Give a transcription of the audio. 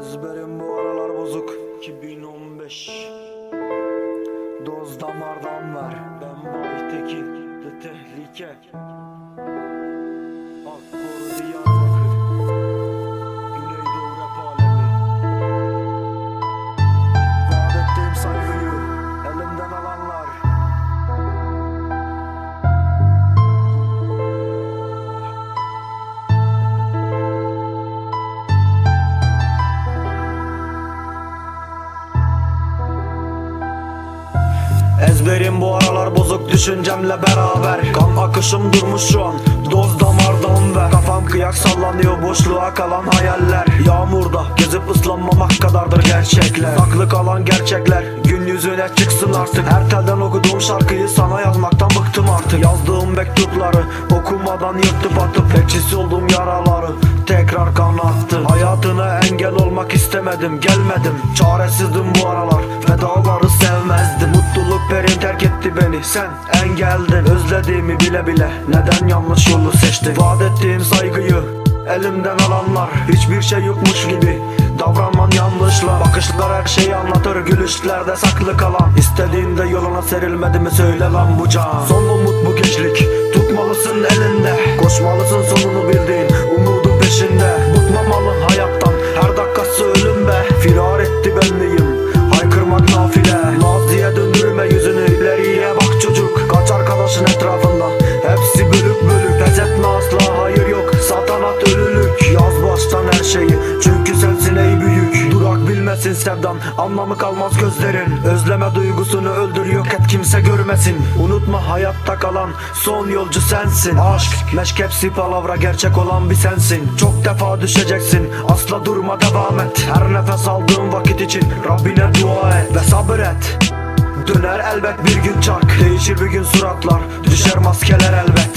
Ezberim bu aralar bozuk. 2015 Doz damardan ver. Ben Baytekin de tehlike Ezberim bu aralar bozuk düşüncemle beraber. Kan akışım durmuş şu an Doz damardan ver. Kafam kıyak sallanıyor boşluğa kalan hayaller. Yağmurda gezip ıslanmamak kadardır gerçekler. Saklı kalan gerçekler gün yüzüne çıksın artık. Her telden okuduğum şarkıyı sana yazmaktan bıktım artık. Yazdığım mektupları okumadan yırtıp atıp Ekşisi olduğum yaraları tekrar kanattı Hayatına engel olmak istemedim gelmedim. Çaresizdim bu aralar Sen engeldin Özlediğimi bile bile. Neden yanlış yolu seçtin? Vaat ettiğim saygıyı Elimden alanlar Hiçbir şey yokmuş gibi Davranman yanlışla Bakışlar her şeyi anlatır Gülüşlerde saklı kalan. İstediğinde yoluna serilmedi mi söyle lan bu can. Son umut bu gençlik Tutmalısın elinde. Koşmalısın sonunu etrafında Hepsi bölük bölük Pes etme asla hayır yok. Satanat ölülük Yaz baştan her şeyi. Çünkü sensin ey büyük Durak bilmesin sevdan. Anlamı kalmaz gözlerin Özleme duygusunu öldür yok et kimse görmesin. Unutma hayatta kalan Son yolcu sensin. Aşk meşk hepsi palavra Gerçek olan bir sensin. Çok defa düşeceksin Asla durma devam et. Her nefes aldığın vakit için Rabbine dua et Ve sabret. Döner elbet bir gün çark Değişir bir gün suratlar Düşer maskeler elbet